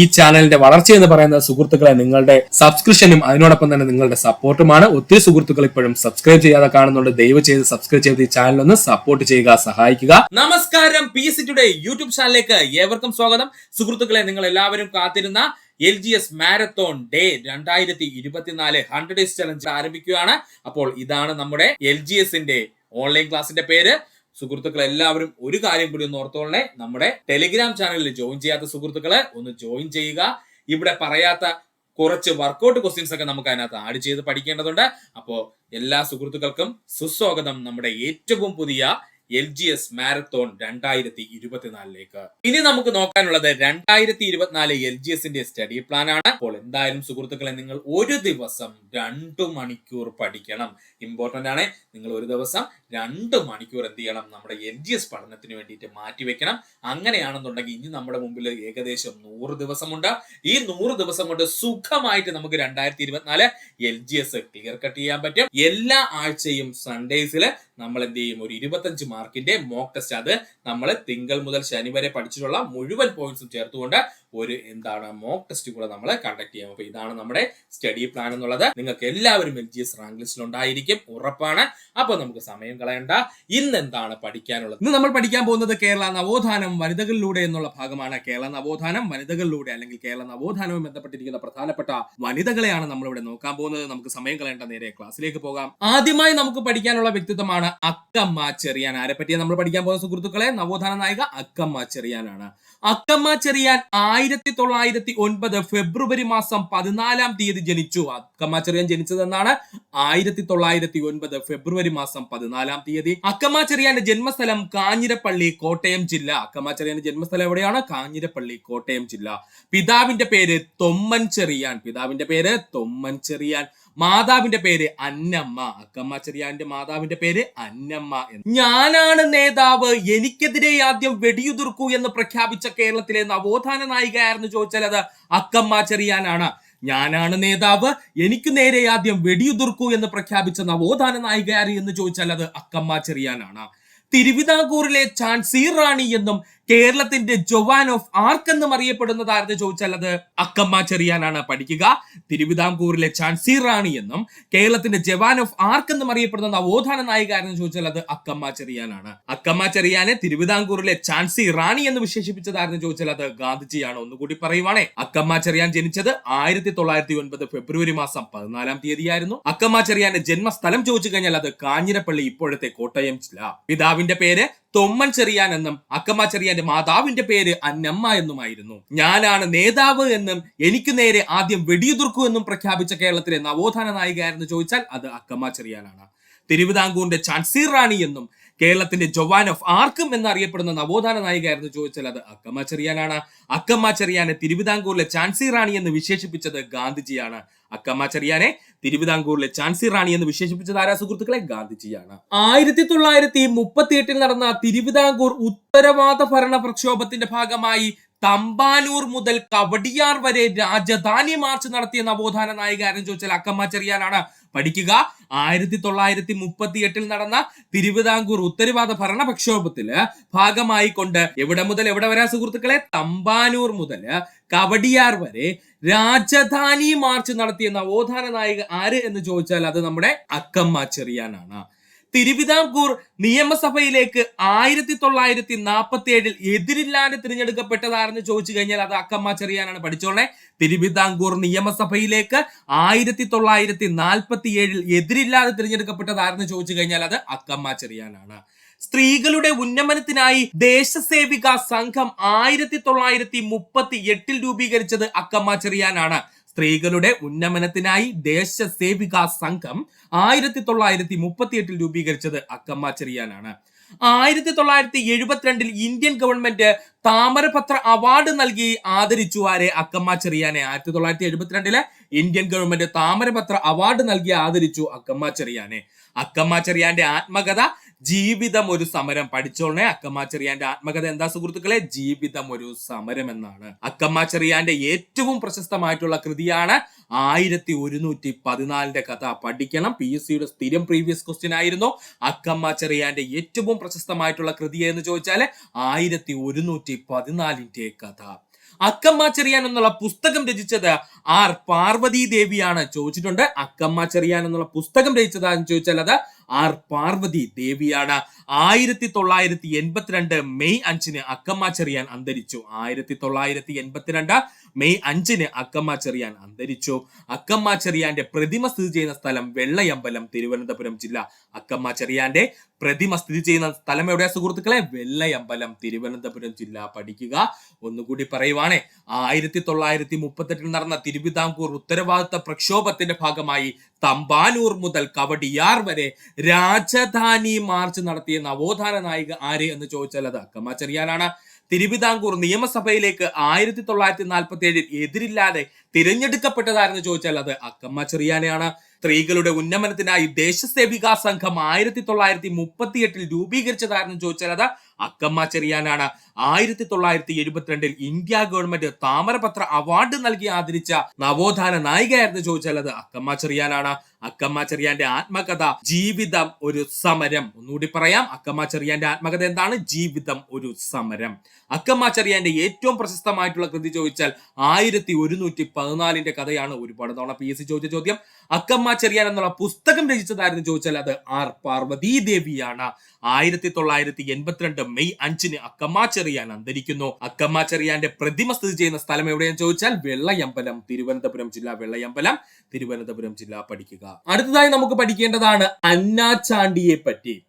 ഈ ചാനലിന്റെ വളർച്ച എന്ന് പറയുന്നത് സുഹൃത്തുക്കളെ നിങ്ങളുടെ സബ്സ്ക്രിപ്ഷനും അതിനോടൊപ്പം തന്നെ നിങ്ങളുടെ സപ്പോർട്ടുമാണ് ഒത്തിരി സുഹൃത്തുക്കൾ ഇപ്പോഴും സബ്സ്ക്രൈബ് ചെയ്യാതെ കാണുന്നുണ്ട്. ദയവ് ചെയ്ത് സബ്സ്ക്രൈബ് ചെയ്ത് ഈ ചാനൽ ഒന്ന് സപ്പോർട്ട് ചെയ്യുക സഹായിക്കുക. നമസ്കാരം. പി സി ടുഡേ യൂട്യൂബ് ചാനലിലേക്ക് ഏവർക്കും സ്വാഗതം. സുഹൃത്തുക്കളെ നിങ്ങൾ എല്ലാവരും കാത്തിരുന്ന L G S marathon day രണ്ടായിരത്തി ഇരുപത്തിനാല് ഹൺഡ്രഡ് ഡേയ്സ് ചലഞ്ച് ആരംഭിക്കുകയാണ്. അപ്പോൾ ഇതാണ് നമ്മുടെ എൽ ജി എസിന്റെ ഓൺലൈൻ ക്ലാസിന്റെ പേര്. സുഹൃത്തുക്കൾ എല്ലാവരും ഒരു കാര്യം കൂടി ഒന്ന് ഓർത്തോളണേ. നമ്മുടെ ടെലിഗ്രാം ചാനലിൽ ജോയിൻ ചെയ്യാത്ത സുഹൃത്തുക്കളെ ഒന്ന് ജോയിൻ ചെയ്യുക. ഇവിടെ പറയാത്ത കുറച്ച് വർക്കൗട്ട് ക്വസ്റ്റ്യൻസ് ഒക്കെ നമുക്ക് അതിനകത്ത് ആഡ് ചെയ്ത് പഠിക്കേണ്ടതുണ്ട്. അപ്പോൾ എല്ലാ സുഹൃത്തുക്കൾക്കും സുസ്വാഗതം. നമ്മുടെ ഏറ്റവും പുതിയ എൽ ജി എസ് മാരത്തോൺ രണ്ടായിരത്തി ഇരുപത്തിനാലിലേക്ക് ഇനി നമുക്ക് നോക്കാനുള്ളത് രണ്ടായിരത്തി ഇരുപത്തിനാല് എൽ ജി എസിന്റെ സ്റ്റഡി പ്ലാൻ ആണ് അപ്പോൾ എന്തായാലും സുഹൃത്തുക്കളെ നിങ്ങൾ ഒരു ദിവസം രണ്ടു മണിക്കൂർ പഠിക്കണം. ഇമ്പോർട്ടന്റ് ആണ്. നിങ്ങൾ ഒരു ദിവസം രണ്ട് മണിക്കൂർ എന്ത് ചെയ്യണം? നമ്മുടെ എൽ ജി എസ് പഠനത്തിന് വേണ്ടിയിട്ട് മാറ്റിവെക്കണം അങ്ങനെയാണെന്നുണ്ടെങ്കിൽ ഇനി നമ്മുടെ മുമ്പിൽ ഏകദേശം നൂറ് ദിവസമുണ്ട്. ഈ നൂറ് ദിവസം കൊണ്ട് സുഖമായിട്ട് നമുക്ക് രണ്ടായിരത്തി ഇരുപത്തിനാല് L G S clear cut ചെയ്യാൻ പറ്റും. എല്ലാ ആഴ്ചയും സൺഡേസിൽ നമ്മൾ എന്ത് ചെയ്യും ഒരു ഇരുപത്തഞ്ച് മാർക്കിന്റെ മോക്ക് ടെസ്റ്റ് അത് നമ്മൾ തിങ്കൾ മുതൽ ശനി വരെ പഠിച്ചിട്ടുള്ള മുഴുവൻ പോയിന്റ്സും ചേർത്തുകൊണ്ട് ഒരു എന്താണ് മോക്ക് ടെസ്റ്റ് കൂടെ നമ്മൾ കണ്ടക്ട് ചെയ്യാം. അപ്പൊ ഇതാണ് നമ്മുടെ സ്റ്റഡി പ്ലാൻ എന്നുള്ളത്. നിങ്ങൾക്ക് എല്ലാവരും എൽ ജി എസ് റാങ്ക് ലിസ്റ്റിൽ ഉണ്ടായിരിക്കും. ഉറപ്പാണ്. അപ്പൊ നമുക്ക് സമയം കളയണ്ട. ഇന്ന് എന്താണ് പഠിക്കാനുള്ളത്? ഇന്ന് നമ്മൾ പഠിക്കാൻ പോകുന്നത് കേരള നവോത്ഥാനം വനിതകളിലൂടെ എന്നുള്ള ഭാഗമാണ്. കേരള നവോത്ഥാനം വനിതകളിലൂടെ അല്ലെങ്കിൽ കേരള നവോത്ഥാനവുമായി ബന്ധപ്പെട്ടിരിക്കുന്ന പ്രധാനപ്പെട്ട വനിതകളെയാണ് നമ്മൾ ഇവിടെ നോക്കാൻ പോകുന്നത്. നമുക്ക് സമയം കളയേണ്ട നേരെ ക്ലാസ്സിലേക്ക് പോകാം. ആദ്യമായി നമുക്ക് പഠിക്കാനുള്ള വ്യക്തിത്വമാണ് അക്കമ്മ ചെറിയാൻ. ആരെ പറ്റിയാ നമ്മൾ പഠിക്കാൻ പോകുന്ന സുഹൃത്തുക്കളെ? നവോത്ഥാന നായിക അക്കമ്മ ചെറിയാനാണ്. അക്കമ്മ ചെറിയാൻ ആയിരത്തി തൊള്ളായിരത്തി ഒൻപത് ഫെബ്രുവരി മാസം പതിനാലാം തീയതി ജനിച്ചു. അക്കമ്മ ചെറിയാൻ ജനിച്ചതെന്നാണ് ആയിരത്തി തൊള്ളായിരത്തി ഒൻപത് ഫെബ്രുവരി മാസം പതിനാലാം തീയതി. അക്കമ്മ ചെറിയാന്റെ ജന്മസ്ഥലം കാഞ്ഞിരപ്പള്ളി കോട്ടയം ജില്ല. അക്കമ്മ ചെറിയാന്റെ ജന്മസ്ഥലം എവിടെയാണ്? കാഞ്ഞിരപ്പള്ളി കോട്ടയം ജില്ല. പിതാവിന്റെ പേര് തൊമ്മൻ ചെറിയാൻ. പിതാവിന്റെ പേര് തൊമ്മൻ ചെറിയാൻ. മാതാവിന്റെ പേര് അന്നമ്മ. അക്കമ്മ ചെറിയാന്റെ മാതാവിന്റെ പേര് അന്നമ്മ എന്ന്. ഞാനാണ് നേതാവ്. എനിക്കെതിരെ ആദ്യം വെടിയുതിർക്കൂ എന്ന് പ്രഖ്യാപിച്ച കേരളത്തിലെ നവോത്ഥാന നായികയായിരുന്നു ചോദിച്ചാൽ അത് അക്കമ്മ ചെറിയാനാണ്. ഞാനാണ് നേതാവ്. എനിക്ക് നേരെ ആദ്യം വെടിയുതിർക്കൂ എന്ന് പ്രഖ്യാപിച്ച നവോത്ഥാന നായികയാരി എന്ന് ചോദിച്ചാൽ അത് അക്കമ്മ ചെറിയാനാണ്. തിരുവിതാംകൂറിലെ ചാൻസി റാണി എന്നും കേരളത്തിന്റെ ജൊവാൻ ഓഫ് ആർക്ക് എന്നും അറിയപ്പെടുന്നതാരെന്ന് ചോദിച്ചാൽ അത് അക്കമ്മ ചെറിയാനാണ് പഠിക്കുക. തിരുവിതാംകൂറിലെ ചാൻസി റാണി എന്നും കേരളത്തിന്റെ ജവാൻ ഓഫ് ആർക്ക് എന്നും അറിയപ്പെടുന്ന നവോത്ഥാന നായിക ആരെന്ന് ചോദിച്ചാൽ അത് അക്കമ്മ ചെറിയാനാണ്. അക്കമ്മ ചെറിയാനെ തിരുവിതാംകൂറിലെ ചാൻസി റാണി എന്ന് വിശേഷിപ്പിച്ചതാരെന്ന് ചോദിച്ചാൽ അത് ഗാന്ധിജിയാണ്. ഒന്നുകൂടി പറയുവാണേ അക്കമ്മ ചെറിയാൻ ജനിച്ചത് ആയിരത്തി തൊള്ളായിരത്തി ഒൻപത് ഫെബ്രുവരി മാസം പതിനാലാം തീയതിയായിരുന്നു. അക്കമ്മ ചെറിയാന്റെ ജന്മസ്ഥലം ചോദിച്ചു കഴിഞ്ഞാൽ അത് കാഞ്ഞിരപ്പള്ളി ഇപ്പോഴത്തെ കോട്ടയം ജില്ല. പിതാവിന്റെ പേര് തൊമ്മൻ ചെറിയാൻ എന്നും അക്കമ്മ ചെറിയാന്റെ മാതാവിന്റെ പേര് അന്നമ്മ എന്നുമായിരുന്നു. ഞാനാണ് നേതാവ് എന്നും എനിക്ക് നേരെ ആദ്യം വെടിയുതിർക്കൂ എന്നും പ്രഖ്യാപിച്ച കേരളത്തിലെ നവോത്ഥാന നായികയാരെന്ന് ചോദിച്ചാൽ അത് അക്കമ്മ ചെറിയാനാണ്. തിരുവിതാംകൂറിന്റെ ചാൻസീർ റാണി എന്നും കേരളത്തിന്റെ ജൊവാൻ ഓഫ് ആർക്കും എന്നറിയപ്പെടുന്ന നവോത്ഥാന നായികയായിരുന്നു ചോദിച്ചാൽ അത് അക്കമ്മ ചെറിയാനാണ്. അക്കമ്മ ചെറിയാനെ തിരുവിതാംകൂറിലെ ചാൻസി റാണി എന്ന് വിശേഷിപ്പിച്ചത് ഗാന്ധിജിയാണ്. അക്കമ്മ ചെറിയാനെ തിരുവിതാംകൂറിലെ ചാൻസി റാണി എന്ന് വിശേഷിപ്പിച്ചത് ആരാ സുഹൃത്തുക്കളെ? ഗാന്ധിജിയാണ്. ആയിരത്തി തൊള്ളായിരത്തി മുപ്പത്തി എട്ടിൽ നടന്ന തിരുവിതാംകൂർ ഉത്തരവാദ ഭരണ പ്രക്ഷോഭത്തിന്റെ ഭാഗമായി തമ്പാനൂർ മുതൽ കവടിയാർ വരെ രാജധാനി മാർച്ച് നടത്തിയ നവോത്ഥാന നായികാരൻ ചോദിച്ചാൽ അക്കമ്മ ചെറിയാനാണ് പഠിക്കുക. ആയിരത്തി തൊള്ളായിരത്തി മുപ്പത്തി എട്ടിൽ നടന്ന തിരുവിതാംകൂർ ഉത്തരവാദ ഭരണ പ്രക്ഷോഭത്തിൽ ഭാഗമായി കൊണ്ട് എവിടെ മുതൽ എവിടെ വരാ സുഹൃത്തുക്കളെ? തമ്പാനൂർ മുതൽ കവടിയാർ വരെ രാജധാനി മാർച്ച് നടത്തിയ നവോത്ഥാന നായിക ആര് എന്ന് ചോദിച്ചാൽ അത് നമ്മുടെ അക്കമ്മ ചെറിയാനാണ്. തിരുവിതാംകൂർ നിയമസഭയിലേക്ക് ആയിരത്തി തൊള്ളായിരത്തി നാൽപ്പത്തി ഏഴിൽ എതിരില്ലാതെ തിരഞ്ഞെടുക്കപ്പെട്ടതാരെന്ന് ചോദിച്ചു കഴിഞ്ഞാൽ അത് അക്കമ്മ ചെറിയാനാണ് പഠിച്ചോളെ തിരുവിതാംകൂർ നിയമസഭയിലേക്ക് ആയിരത്തി തൊള്ളായിരത്തി നാൽപ്പത്തി ഏഴിൽ എതിരില്ലാതെ തിരഞ്ഞെടുക്കപ്പെട്ടതാരെന്ന് ചോദിച്ചു കഴിഞ്ഞാൽ അത് അക്കമ്മ ചെറിയാനാണ്. സ്ത്രീകളുടെ ഉന്നമനത്തിനായി ദേശസേവിക സംഘം ആയിരത്തി തൊള്ളായിരത്തി മുപ്പത്തി എട്ടിൽ രൂപീകരിച്ചത് അക്കമ്മ ചെറിയാനാണ്. സ്ത്രീകളുടെ ഉന്നമനത്തിനായി ദേശസേവിക സംഘം ആയിരത്തി തൊള്ളായിരത്തി മുപ്പത്തി എട്ടിൽ രൂപീകരിച്ചത് അക്കമ്മ ചെറിയാനാണ്. ആയിരത്തി തൊള്ളായിരത്തി എഴുപത്തിരണ്ടിൽ ഇന്ത്യൻ ഗവൺമെന്റ് താമരപത്ര അവാർഡ് നൽകി ആദരിച്ചു ആരെ അക്കമ്മ ചെറിയാനെ. ആയിരത്തി തൊള്ളായിരത്തി എഴുപത്തിരണ്ടിലെ ഇന്ത്യൻ ഗവൺമെന്റ് താമരപത്ര അവാർഡ് നൽകി ആദരിച്ചു അക്കമ്മ ചെറിയാനെ. അക്കമ്മ ചെറിയാന്റെ ആത്മകഥ ജീവിതം ഒരു സമരം. പഠിച്ചോളണേ അക്കമ്മ ചെറിയാന്റെ ആത്മകഥ എന്താ സുഹൃത്തുക്കളെ? ജീവിതം ഒരു സമരം എന്നാണ്. അക്കമ്മ ചെറിയാന്റെ ഏറ്റവും പ്രശസ്തമായിട്ടുള്ള കൃതിയാണ് ആയിരത്തി ഒരുന്നൂറ്റി പതിനാലിന്റെ കഥ. പഠിക്കണം. പി എസ് സിയുടെ സ്ഥിരം പ്രീവിയസ് ക്വസ്റ്റ്യൻ ആയിരുന്നു. അക്കമ്മ ചെറിയാന്റെ ഏറ്റവും പ്രശസ്തമായിട്ടുള്ള കൃതി എന്ന് ചോദിച്ചാൽ ആയിരത്തി ഒരുന്നൂറ്റി പതിനാലിന്റെ കഥ. അക്കമ്മ ചെറിയാൻ എന്നുള്ള പുസ്തകം രചിച്ചത് ആർ പാർവതി ദേവിയാണ് ചോദിച്ചിട്ടുണ്ട്. അക്കമ്മ ചെറിയാൻ എന്നുള്ള പുസ്തകം രചിച്ചതാന്ന് ചോദിച്ചാൽ അത് ആർ പാർവതി ദേവിയാണ്. ആയിരത്തി തൊള്ളായിരത്തി എൺപത്തിരണ്ട് മെയ് അഞ്ചിന് അക്കമ്മ ചെറിയാൻ അന്തരിച്ചു. ആയിരത്തി തൊള്ളായിരത്തി എൺപത്തിരണ്ട് മെയ് അഞ്ചിന് അക്കമ്മ ചെറിയാൻ അന്തരിച്ചു. അക്കമ്മ ചെറിയാന്റെ പ്രതിമ സ്ഥിതി ചെയ്യുന്ന സ്ഥലം വെള്ളയമ്പലം തിരുവനന്തപുരം ജില്ല. അക്കമ്മ ചെറിയാന്റെ പ്രതിമ സ്ഥിതി ചെയ്യുന്ന സ്ഥലം എവിടെയാ സുഹൃത്തുക്കളെ? വെള്ളയമ്പലം തിരുവനന്തപുരം ജില്ല. പഠിക്കുക. ഒന്നുകൂടി പറയുവാണേ. ആയിരത്തി തൊള്ളായിരത്തി മുപ്പത്തെട്ടിൽ നടന്ന തിരുവിതാംകൂർ ഉത്തരവാദിത്ത പ്രക്ഷോഭത്തിന്റെ ഭാഗമായി തമ്പാനൂർ മുതൽ കവടിയാർ വരെ രാജധാനി മാർച്ച് നടത്തിയ നവോത്ഥാന നായിക ആര് എന്ന് ചോദിച്ചാൽ അത് അക്കമ്മ ചെറിയാനാണ്. തിരുവിതാംകൂർ നിയമസഭയിലേക്ക് ആയിരത്തി തൊള്ളായിരത്തി നാൽപ്പത്തി ഏഴിൽ എതിരില്ലാതെ തിരഞ്ഞെടുക്കപ്പെട്ടതാരെന്ന് ചോദിച്ചാൽ അത് അക്കമ്മ സ്ത്രീകളുടെ ഉന്നമനത്തിനായി ദേശസേവിക സംഘം ആയിരത്തി തൊള്ളായിരത്തി മുപ്പത്തി എട്ടിൽ രൂപീകരിച്ചതായിരുന്നു ചോദിച്ചാൽ അത് അക്കമ്മ ചെറിയാനാണ്. ആയിരത്തി തൊള്ളായിരത്തി എഴുപത്തിരണ്ടിൽ ഇന്ത്യ ഗവൺമെന്റ് താമരപത്ര അവാർഡ് നൽകി ആദരിച്ച നവോത്ഥാന നായികയായിരുന്നു ചോദിച്ചാൽ അത് അക്കമ്മ ചെറിയാനാണ്. അക്കമ്മ ചെറിയാന്റെ ആത്മകഥ ജീവിതം ഒരു സമരം. ഒന്നുകൂടി പറയാം അക്കമ്മ ചെറിയാന്റെ ആത്മകഥ എന്താണ്? ജീവിതം ഒരു സമരം. അക്കമ്മ ചെറിയാന്റെ ഏറ്റവും പ്രശസ്തമായിട്ടുള്ള കൃതി ചോദിച്ചാൽ ആയിരത്തി ഒരുന്നൂറ്റി പതിനാലിന്റെ കഥയാണ് ഒരുപാട് തവണ പി എസ് സി ചോദിച്ച ചോദ്യം. അക്കമ്മ ചെറിയാൻ എന്നുള്ള പുസ്തകം രചിച്ചതായിരുന്നു ചോദിച്ചാൽ അത് ആർ പാർവതി ദേവിയാണ് ആയിരത്തി തൊള്ളായിരത്തി എൺപത്തിരണ്ട് മെയ് അഞ്ചിന് അക്കമ്മ ചെറിയാൻ അന്തരിക്കുന്നു. അക്കമ്മ ചെറിയാന്റെ പ്രതിമ സ്ഥിതി ചെയ്യുന്ന സ്ഥലം എവിടെയെന്ന് ചോദിച്ചാൽ വെള്ളയമ്പലം തിരുവനന്തപുരം ജില്ല വെള്ളയമ്പലം. തിരുവനന്തപുരം ജില്ല പഠിക്കുക. അടുത്തതായി നമുക്ക് പഠിക്കേണ്ടതാണ് അന്നാചാണ്ടിയെ പറ്റി.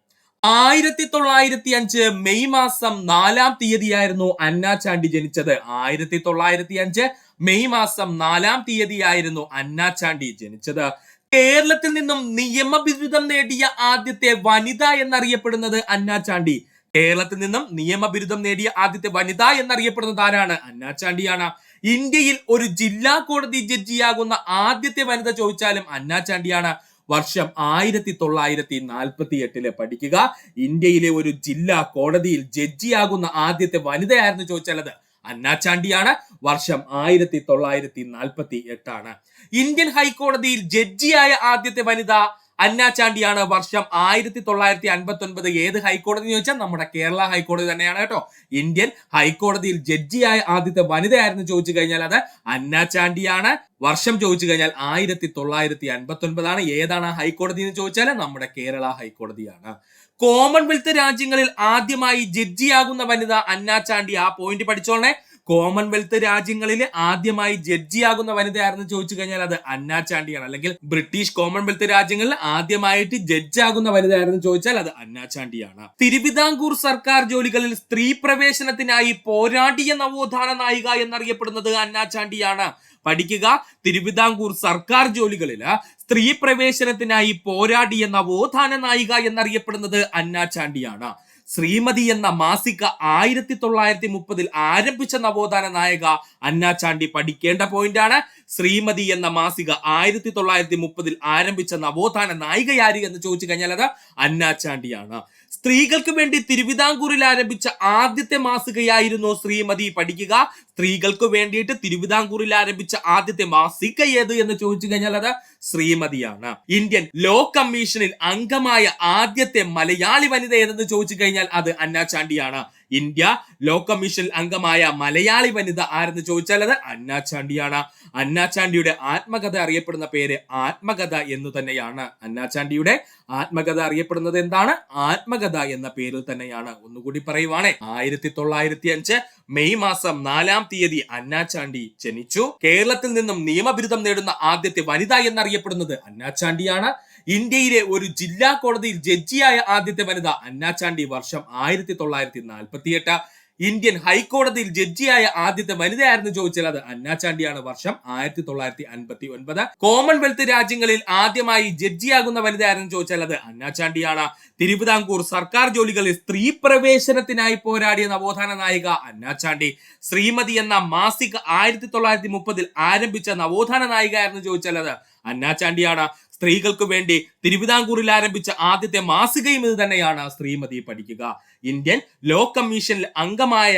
ആയിരത്തി തൊള്ളായിരത്തി അഞ്ച് മെയ് മാസം നാലാം തീയതിയായിരുന്നു അന്നാചാണ്ടി ജനിച്ചത്. ആയിരത്തി തൊള്ളായിരത്തി അഞ്ച് മെയ് മാസം നാലാം തീയതിയായിരുന്നു അന്നാചാണ്ടി ജനിച്ചത്. കേരളത്തിൽ നിന്നും നിയമബിരുദം നേടിയ ആദ്യത്തെ വനിത എന്നറിയപ്പെടുന്നത് അന്നാചാണ്ടി കേരളത്തിൽ നിന്നും നിയമബിരുദം നേടിയ ആദ്യത്തെ വനിത എന്നറിയപ്പെടുന്നത് ആരാണ്? അന്നാചാണ്ടിയാണ് ഇന്ത്യയിൽ ഒരു ജില്ലാ കോടതി ജഡ്ജിയാകുന്ന ആദ്യത്തെ വനിത ചോദിച്ചാലും അന്നാചാണ്ടിയാണ് വർഷം ആയിരത്തി തൊള്ളായിരത്തി നാൽപ്പത്തി എട്ടിൽ പഠിക്കുക. ഇന്ത്യയിലെ ഒരു ജില്ലാ കോടതിയിൽ ജഡ്ജിയാകുന്ന ആദ്യത്തെ വനിതയായിരുന്നു ചോദിച്ചാൽ അത് അന്നാചാണ്ടിയാണ് വർഷം ആയിരത്തി തൊള്ളായിരത്തി നാൽപ്പത്തി എട്ടാണ് ഇന്ത്യൻ ഹൈക്കോടതിയിൽ ജഡ്ജിയായ ആദ്യത്തെ വനിത അന്നാചാണ്ടിയാണ് വർഷം ആയിരത്തി തൊള്ളായിരത്തി അൻപത്തി ഒൻപത് ഏത് ഹൈക്കോടതി എന്ന് ചോദിച്ചാൽ നമ്മുടെ കേരള ഹൈക്കോടതി തന്നെയാണ് കേട്ടോ. ഇന്ത്യൻ ഹൈക്കോടതിയിൽ ജഡ്ജിയായ ആദ്യത്തെ വനിതയായിരുന്നു ചോദിച്ചു കഴിഞ്ഞാൽ അത് അന്നാചാണ്ടിയാണ് വർഷം ചോദിച്ചു കഴിഞ്ഞാൽ ആയിരത്തി തൊള്ളായിരത്തി അൻപത്തി ഒൻപതാണ് ഏതാണ് ഹൈക്കോടതി എന്ന് ചോദിച്ചാൽ നമ്മുടെ കേരള ഹൈക്കോടതിയാണ്. കോമൺവെൽത്ത് രാജ്യങ്ങളിൽ ആദ്യമായി ജഡ്ജിയാകുന്ന വനിത അന്നാചാണ്ടി ആ പോയിന്റ് പഠിച്ചോളണേ. കോമൺവെൽത്ത് രാജ്യങ്ങളിൽ ആദ്യമായി ജഡ്ജിയാകുന്ന വനിതയാണെന്ന് ചോദിച്ചു കഴിഞ്ഞാൽ അത് അന്നാചാണ്ടിയാണ് അല്ലെങ്കിൽ ബ്രിട്ടീഷ് കോമൺവെൽത്ത് രാജ്യങ്ങളിൽ ആദ്യമായിട്ട് ജഡ്ജാകുന്ന വനിതയായിരുന്നു ചോദിച്ചാൽ അത് അന്നാചാണ്ടിയാണ് തിരുവിതാംകൂർ സർക്കാർ ജോലികളിൽ സ്ത്രീ പ്രവേശനത്തിനായി പോരാടിയ നവോത്ഥാന നായിക എന്നറിയപ്പെടുന്നത് അന്നാചാണ്ടിയാണ് പഠിക്കുക തിരുവിതാംകൂർ സർക്കാർ ജോലികളിൽ സ്ത്രീ പ്രവേശനത്തിനായി പോരാടിയ നവോത്ഥാന നായിക എന്നറിയപ്പെടുന്നത് അന്നാചാണ്ടിയാണ് ശ്രീമതി എന്ന മാസിക ആയിരത്തി തൊള്ളായിരത്തി മുപ്പതിൽ ആരംഭിച്ച നവോത്ഥാന നായക അന്നാചാണ്ടി പഠിക്കേണ്ട പോയിന്റാണ് ശ്രീമതി എന്ന മാസിക ആയിരത്തി തൊള്ളായിരത്തി മുപ്പതിൽ ആരംഭിച്ച നവോത്ഥാന നായികയാരി എന്ന് ചോദിച്ചു കഴിഞ്ഞാൽ അത് അന്നാചാണ്ടിയാണ് സ്ത്രീകൾക്ക് വേണ്ടി തിരുവിതാംകൂറിൽ ആരംഭിച്ച ആദ്യത്തെ മാസികയായിരുന്നു ശ്രീമതി പഠിക്കുക. സ്ത്രീകൾക്ക് വേണ്ടിയിട്ട് തിരുവിതാംകൂറിൽ ആരംഭിച്ച ആദ്യത്തെ മാസിക ഏത് എന്ന് ചോദിച്ചു കഴിഞ്ഞാൽ അത് ശ്രീമതിയാണ്. ഇന്ത്യൻ ലോ കമ്മീഷനിൽ അംഗമായ ആദ്യത്തെ മലയാളി വനിത ഏതെന്ന് ചോദിച്ചു കഴിഞ്ഞാൽ അത് അന്നാചാണ്ടിയാണ് ഇന്ത്യ ലോ കമ്മീഷൻ അംഗമായ മലയാളി വനിത ആരെന്ന് ചോദിച്ചാൽ അത് അന്നാചാണ്ടിയാണ് അന്നാചാണ്ടിയുടെ ആത്മകഥ അറിയപ്പെടുന്ന പേര് ആത്മകഥ എന്ന് തന്നെയാണ്. അന്നാചാണ്ടിയുടെ ആത്മകഥ അറിയപ്പെടുന്നത് എന്താണ്? ആത്മകഥ എന്ന പേരിൽ തന്നെയാണ്. ഒന്നുകൂടി പറയുവാണേ. ആയിരത്തി തൊള്ളായിരത്തി അഞ്ച് മെയ് മാസം നാലാം തീയതി അന്നാചാണ്ടി ജനിച്ചു. കേരളത്തിൽ നിന്നും നിയമബിരുദം നേടുന്ന ആദ്യത്തെ വനിത എന്നറിയപ്പെടുന്നത് അന്നാചാണ്ടിയാണ് ഇന്ത്യയിലെ ഒരു ജില്ലാ കോടതിയിൽ ജഡ്ജിയായ ആദ്യത്തെ വനിത അന്നാചാണ്ടി വർഷം ആയിരത്തി തൊള്ളായിരത്തി നാൽപ്പത്തി എട്ട് ഇന്ത്യൻ ഹൈക്കോടതിയിൽ ജഡ്ജിയായ ആദ്യത്തെ വനിതയായിരുന്നു ചോദിച്ചാൽ അത് അന്നാചാണ്ടിയാണ് വർഷം ആയിരത്തി തൊള്ളായിരത്തി അൻപത്തി ഒൻപത് കോമൺവെൽത്ത് രാജ്യങ്ങളിൽ ആദ്യമായി ജഡ്ജിയാകുന്ന വനിതയായിരുന്നു ചോദിച്ചാൽ അത് അന്നാചാണ്ടിയാണ് തിരുവിതാംകൂർ സർക്കാർ ജോലികളിൽ സ്ത്രീ പ്രവേശനത്തിനായി പോരാടിയ നവോത്ഥാന നായിക അന്നാചാണ്ടി ശ്രീമതി എന്ന മാസിക ആയിരത്തി തൊള്ളായിരത്തി മുപ്പതിൽ ആരംഭിച്ച നവോത്ഥാന നായികയായിരുന്നു ചോദിച്ചാൽ അത് അന്നാചാണ്ടിയാണ് സ്ത്രീകൾക്ക് വേണ്ടി തിരുവിതാംകൂറിൽ ആരംഭിച്ച ആദ്യത്തെ മാസികയും ഇത് തന്നെയാണ് ശ്രീമതി പഠിക്കുക. ഇന്ത്യൻ ലോ കമ്മീഷനിൽ അംഗമായ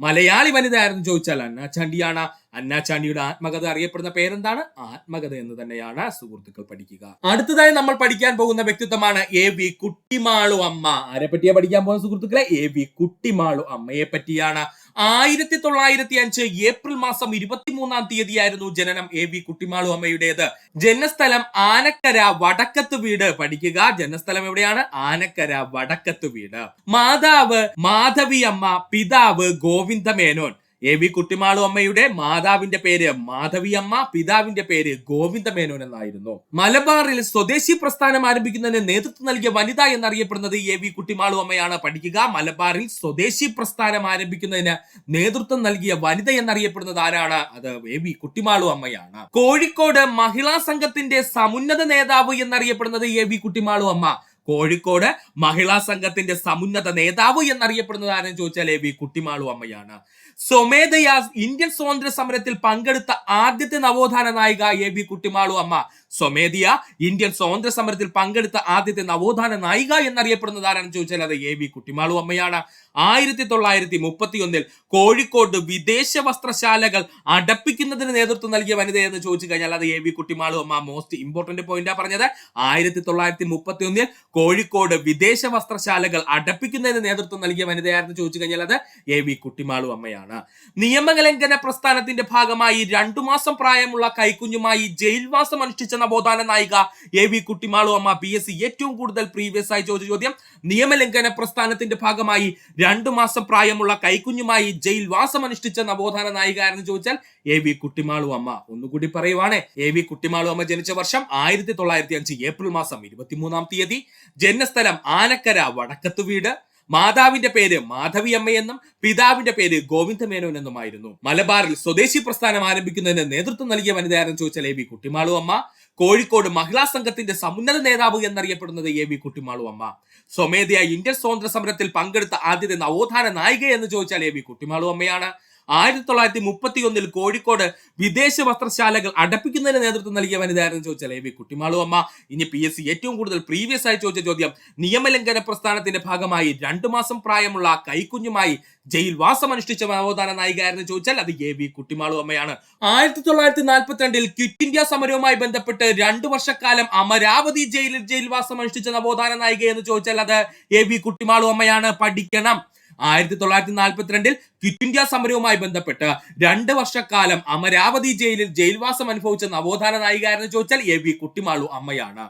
മലയാളി വനിത ആയിരുന്നു ചോദിച്ചാൽ അന്നാചാണ്ടിയാണ് അന്നാചാണ്ടിയുടെ ആത്മകഥ അറിയപ്പെടുന്ന പേരെന്താണ്? ആത്മകഥ എന്ന് തന്നെയാണ് സുഹൃത്തുക്കൾ പഠിക്കുക. അടുത്തതായി നമ്മൾ പഠിക്കാൻ പോകുന്ന വ്യക്തിത്വമാണ് എ വി കുട്ടിമാളു അമ്മ. ആരെ പറ്റിയാ പഠിക്കാൻ പോകുന്ന സുഹൃത്തുക്കളെ? എ വി കുട്ടിമാളു അമ്മയെ പറ്റിയാണ്. ആയിരത്തി തൊള്ളായിരത്തി അഞ്ച് ഏപ്രിൽ മാസം ഇരുപത്തിമൂന്നാം തീയതിയായിരുന്നു ജനനം എ വി കുട്ടിമാളു അമ്മയുടേത്. ജനസ്ഥലം ആനക്കര വടക്കത്ത് വീട്. പഠിക്കുക. ജനസ്ഥലം എവിടെയാണ്? ആനക്കര വടക്കത്ത് വീട്. മാതാവ് മാധവി അമ്മ പിതാവ് ഗോവിന്ദമേനോൻ. എ വി കുട്ടിമാളു അമ്മയുടെ മാതാവിന്റെ പേര് മാധവി അമ്മ പിതാവിന്റെ പേര് ഗോവിന്ദമേനോൻ എന്നായിരുന്നു. മലബാറിൽ സ്വദേശി പ്രസ്ഥാനം ആരംഭിക്കുന്നതിന് നേതൃത്വം നൽകിയ വനിത എന്നറിയപ്പെടുന്നത് എ വി കുട്ടിമാളു അമ്മയാണ്. പഠിക്കുക മലബാറിൽ സ്വദേശി പ്രസ്ഥാനം ആരംഭിക്കുന്നതിന് നേതൃത്വം നൽകിയ വനിത എന്നറിയപ്പെടുന്നത് ആരാണ്? അത് എ വി കുട്ടിമാളു അമ്മയാണ്. കോഴിക്കോട് മഹിളാ സംഘത്തിന്റെ സമുന്നത നേതാവ് എന്നറിയപ്പെടുന്നത് എ വി കുട്ടിമാളു അമ്മ. കോഴിക്കോട് മഹിളാ സംഘത്തിന്റെ സമുന്നത നേതാവ് എന്നറിയപ്പെടുന്നത് ആരെന്ന് ചോദിച്ചാൽ എ വി കുട്ടിമാളു അമ്മയാണ്. സ്വമേധയാ ഇന്ത്യൻ സ്വാതന്ത്ര്യ സമരത്തിൽ പങ്കെടുത്ത ആദ്യത്തെ നവോത്ഥാന നായിക എ ബി കുട്ടിമാളു അമ്മ. സ്വമേധിയ ഇന്ത്യൻ സ്വാതന്ത്ര്യ സമരത്തിൽ പങ്കെടുത്ത ആദ്യത്തെ നവോത്ഥാന നായിക എന്നറിയപ്പെടുന്നത് ആരാണെന്ന് ചോദിച്ചാൽ അത് എ ബി കുട്ടിമാളു അമ്മയാണ്. ആയിരത്തി തൊള്ളായിരത്തി മുപ്പത്തി ഒന്നിൽ കോഴിക്കോട് വിദേശ വസ്ത്രശാലകൾ അടപ്പിക്കുന്നതിന് നേതൃത്വം നൽകിയ വനിത എന്ന് ചോദിച്ചു കഴിഞ്ഞാൽ അത് എ വി കുട്ടിമാളു അമ്മ. മോസ്റ്റ് ഇമ്പോർട്ടന്റ് പോയിന്റാ പറഞ്ഞത്. ആയിരത്തി തൊള്ളായിരത്തി മുപ്പത്തി ഒന്നിൽ കോഴിക്കോട് വിദേശ വസ്ത്രശാലകൾ അടപ്പിക്കുന്നതിന് നേതൃത്വം നൽകിയ വനിതയായിരുന്നു ചോദിച്ചു കഴിഞ്ഞാൽ അത് എ വി കുട്ടിമാളു അമ്മയാണ്. നിയമലംഘന പ്രസ്ഥാനത്തിന്റെ ഭാഗമായി രണ്ടു മാസം പ്രായമുള്ള കൈക്കുഞ്ഞുമായി ജയിൽവാസം അനുഷ്ഠിച്ച നവോത്ഥാന നായിക എ വി കുട്ടിമാളു അമ്മ പി എസ് സി ഏറ്റവും കൂടുതൽ പ്രീവിയസ് ആയി ചോദിച്ച ചോദ്യം നിയമലംഘന പ്രസ്ഥാനത്തിന്റെ ഭാഗമായി രണ്ടു മാസം പ്രായമുള്ള കൈക്കുഞ്ഞുമായി ജയിൽവാസം അനുഷ്ഠിച്ച നവോത്ഥാന നായിക ആരെന്ന് ചോദിച്ചാൽ എ വി കുട്ടിമാളു അമ്മ. ഒന്നുകൂടി പറയുവാണ് എ വി കുട്ടിമാളു അമ്മ ജനിച്ച വർഷം ആയിരത്തി തൊള്ളായിരത്തി അഞ്ച് ഏപ്രിൽ മാസം ഇരുപത്തിമൂന്നാം തീയതി ജന്മസ്ഥലം ആനക്കര വടക്കത്ത് വീട്. മാതാവിന്റെ പേര് മാധവി അമ്മയെന്നും പിതാവിന്റെ പേര് ഗോവിന്ദ മേനോൻ എന്നുമായിരുന്നു. മലബാറിൽ സ്വദേശി പ്രസ്ഥാനം ആരംഭിക്കുന്നതിന് നേതൃത്വം നൽകിയ വനിതയാരെന്ന് ചോദിച്ചാൽ എ വി കുട്ടിമാളു അമ്മ. കോഴിക്കോട് മഹിളാ സംഘത്തിന്റെ സമുന്നത നേതാവ് എന്നറിയപ്പെടുന്നത് എ വി കുട്ടിമാളു അമ്മ. സ്വമേധയാ ഇന്ത്യൻ സ്വാതന്ത്ര്യ സമരത്തിൽ പങ്കെടുത്ത ആദ്യത്തെ നവോത്ഥാന നായിക എന്ന് ചോദിച്ചാൽ എ വി കുട്ടിമാളു അമ്മയാണ്. ആയിരത്തി തൊള്ളായിരത്തി മുപ്പത്തി ഒന്നിൽ കോഴിക്കോട് വിദേശ വസ്ത്രശാലകൾ അടപ്പിക്കുന്നതിന് നേതൃത്വം നൽകിയ വനിതയായിരുന്നു ചോദിച്ചാൽ എ വി കുട്ടിമാളു അമ്മ. ഇനി പി എസ് സി ഏറ്റവും കൂടുതൽ പ്രീവിയസ് ആയി ചോദിച്ച ചോദ്യം നിയമലംഘന പ്രസ്ഥാനത്തിന്റെ ഭാഗമായി രണ്ടു മാസം പ്രായമുള്ള കൈക്കുഞ്ഞുമായി ജയിൽവാസം അനുഷ്ഠിച്ച നവോത്ഥാന നായികയായിരുന്നു ചോദിച്ചാൽ അത് എ വി കുട്ടിമാളു അമ്മയാണ്. ആയിരത്തി തൊള്ളായിരത്തി നാൽപ്പത്തി രണ്ടിൽ ക്വിറ്റ് ഇന്ത്യ സമരവുമായി ബന്ധപ്പെട്ട് രണ്ടു വർഷക്കാലം അമരാവതി ജയിലിൽ ജയിൽവാസം അനുഷ്ഠിച്ച നവോത്ഥാന നായിക എന്ന് ചോദിച്ചാൽ അത് എ വി കുട്ടിമാളു അമ്മയാണ്. പഠിക്കണം. ആയിരത്തി തൊള്ളായിരത്തി നാൽപ്പത്തിരണ്ടിൽ ക്വിറ്റ് ഇന്ത്യ സമരവുമായി ബന്ധപ്പെട്ട് രണ്ട് വർഷക്കാലം അമരാവതി ജയിലിൽ ജയിൽവാസം അനുഭവിച്ച നവോത്ഥാന നായിക എന്ന് ചോദിച്ചാൽ എ വി കുട്ടിമാളു അമ്മയാണ്.